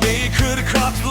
Abi kırk atlı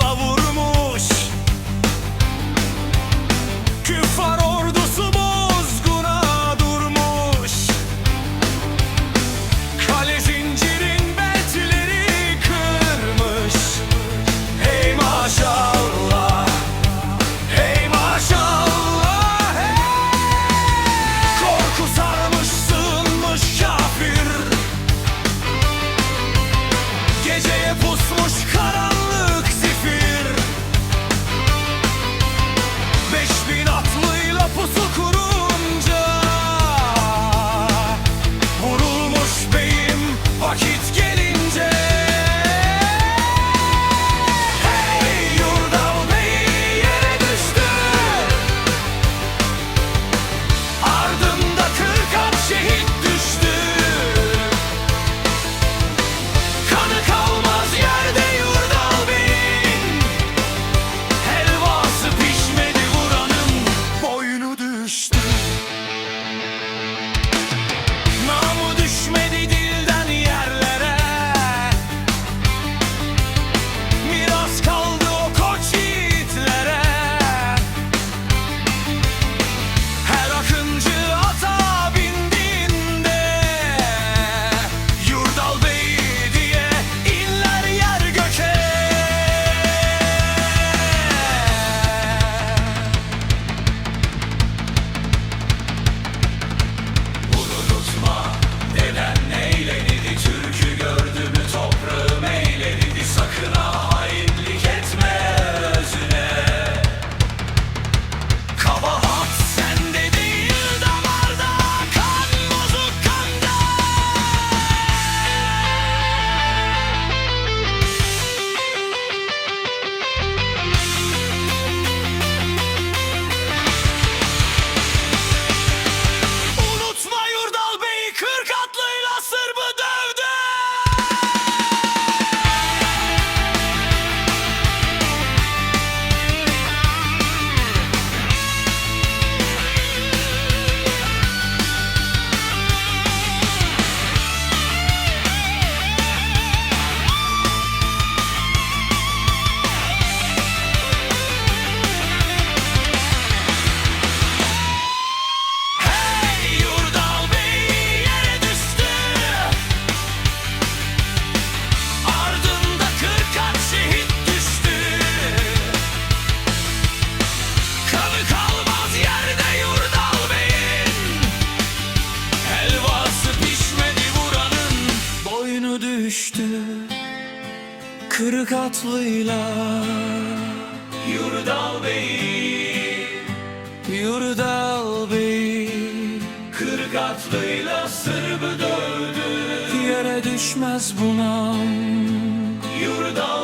düştü kırık atlıyla. Yurdal Bey. Yurdal Bey. Kırık atlıyla Sırbı dövdü. Yere düşmez bunam. Yurdal